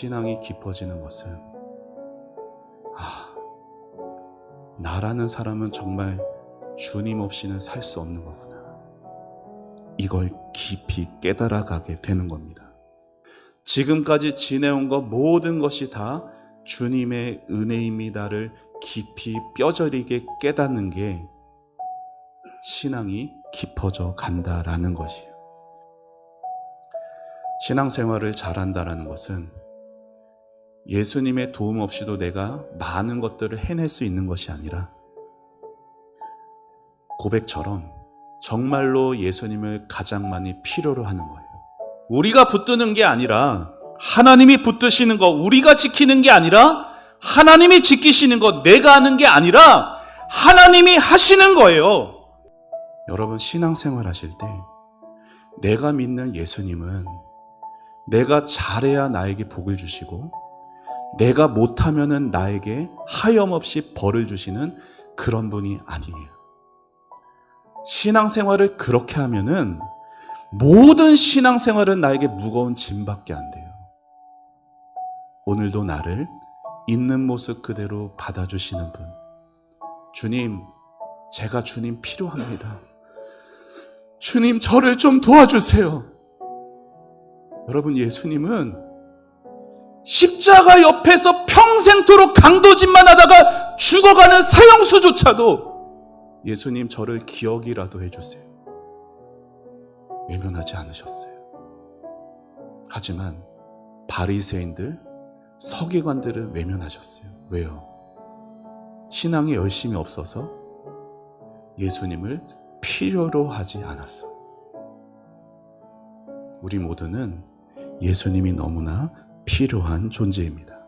신앙이 깊어지는 것은 아, 나라는 사람은 정말 주님 없이는 살 수 없는 거구나. 이걸 깊이 깨달아가게 되는 겁니다. 지금까지 지내온 것 모든 것이 다 주님의 은혜입니다를 깊이 뼈저리게 깨닫는 게 신앙이 깊어져 간다라는 것이에요. 신앙생활을 잘한다라는 것은 예수님의 도움 없이도 내가 많은 것들을 해낼 수 있는 것이 아니라 고백처럼 정말로 예수님을 가장 많이 필요로 하는 거예요. 우리가 붙드는 게 아니라 하나님이 붙드시는 거, 우리가 지키는 게 아니라 하나님이 지키시는 거, 내가 하는 게 아니라 하나님이 하시는 거예요. 여러분 신앙생활 하실 때 내가 믿는 예수님은 내가 잘해야 나에게 복을 주시고 내가 못하면은 나에게 하염없이 벌을 주시는 그런 분이 아니에요. 신앙생활을 그렇게 하면은 모든 신앙생활은 나에게 무거운 짐밖에 안 돼요. 오늘도 나를 있는 모습 그대로 받아주시는 분. 주님, 제가 주님 필요합니다. 주님, 저를 좀 도와주세요. 여러분, 예수님은 십자가 옆에서 평생토록 강도짓만 하다가 죽어가는 사형수조차도 예수님 저를 기억이라도 해주세요. 외면하지 않으셨어요. 하지만 바리새인들, 서기관들을 외면하셨어요. 왜요? 신앙이 열심히 없어서 예수님을 필요로 하지 않았어. 우리 모두는 예수님이 너무나 필요한 존재입니다.